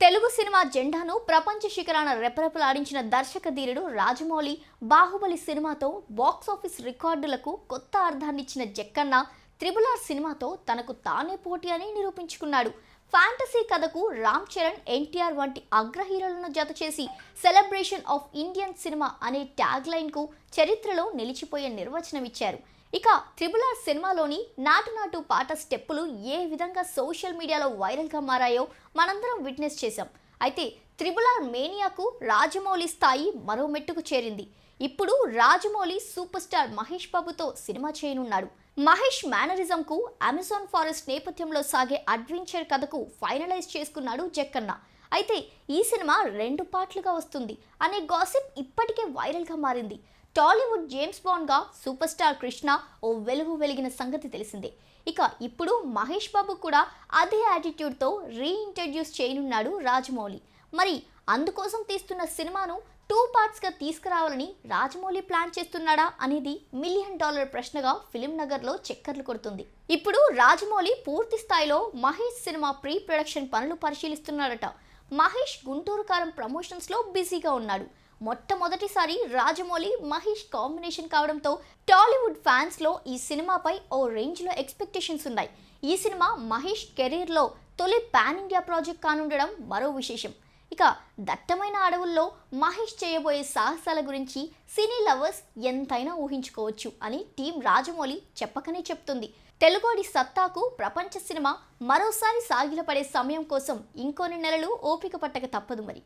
Telugu cinema జెండాను ప్రపంచ శిఖరాన రెపరెపలాడించిన దర్శక ధీరుడు రాజమౌళి బాహుబలి సినిమాతో బాక్సాఫీస్ రికార్డులకు కొత్త అర్థాన్నిచ్చిన జక్కన్న త్రిబుల్ ఆర్ సినిమాతో తనకు తానే పోటీ అని నిరూపించుకున్నాడు. ఫ్యాంటసీ కథకు రామ్ చరణ్ ఎన్టీఆర్ వంటి అగ్రహీరోలను జత చేసి సెలబ్రేషన్ ఆఫ్ ఇండియన్ సినిమా అనే ట్యాగ్ లైన్కు చరిత్రలో నిలిచిపోయే నిర్వచనం ఇచ్చారు. ఇక త్రిబుల్ ఆర్ సినిమాలోని నాటు నాటు పాట స్టెప్పులు ఏ విధంగా సోషల్ మీడియాలో వైరల్గా మారాయో మనందరం విట్నెస్ చేశాం. అయితే త్రిబుల్ ఆర్ మేనియాకు రాజమౌళి స్థాయి మరో మెట్టుకు చేరింది. ఇప్పుడు రాజమౌళి సూపర్ స్టార్ మహేష్ బాబుతో సినిమా చేయనున్నాడు. మహేష్ మేనరిజంకు అమెజాన్ ఫారెస్ట్ నేపథ్యంలో సాగే అడ్వెంచర్ కథకు ఫైనలైజ్ చేసుకున్నాడు జక్కన్న. అయితే ఈ సినిమా రెండు పార్ట్లుగా వస్తుంది అనే గాసిప్ ఇప్పటికే వైరల్గా మారింది. టాలీవుడ్ జేమ్స్ బాండ్గా సూపర్ స్టార్ కృష్ణ ఓ వెలుగు వెలిగిన సంగతి తెలిసిందే. ఇక ఇప్పుడు మహేష్ బాబు కూడా అదే యాటిట్యూడ్తో రీఇంట్రడ్యూస్ చేయనున్నాడు రాజమౌళి. మరి అందుకోసం తీస్తున్న సినిమాను టూ పార్ట్స్గా తీసుకురావాలని రాజమౌళి ప్లాన్ చేస్తున్నాడా అనేది మిలియన్ డాలర్ ప్రశ్నగా ఫిలిం నగర్లో చక్కర్లు కొడుతుంది. ఇప్పుడు రాజమౌళి పూర్తి స్థాయిలో మహేష్ సినిమా ప్రీ ప్రొడక్షన్ పనులు పరిశీలిస్తున్నాడట. మహేష్ గుంటూరు కారం ప్రమోషన్స్లో బిజీగా ఉన్నాడు. మొట్టమొదటిసారి రాజమౌళి మహేష్ కాంబినేషన్ కావడంతో టాలీవుడ్ ఫ్యాన్స్లో ఈ సినిమాపై ఓ రేంజ్లో ఎక్స్పెక్టేషన్స్ ఉన్నాయి. ఈ సినిమా మహేష్ కెరీర్లో తొలి పాన్ ఇండియా ప్రాజెక్ట్ కానుండడం మరో విశేషం. ఇక దట్టమైన అడవుల్లో మహేష్ చేయబోయే సాహసాల గురించి సినీ లవర్స్ ఎంతైనా ఊహించుకోవచ్చు అని టీం రాజమౌళి చెప్పకనే చెప్తుంది. తెలుగోడి సత్తాకు ప్రపంచ సినిమా మరోసారి సాగిలపడే సమయం కోసం ఇంకొన్ని నెలలు ఓపిక పట్టక తప్పదు మరి.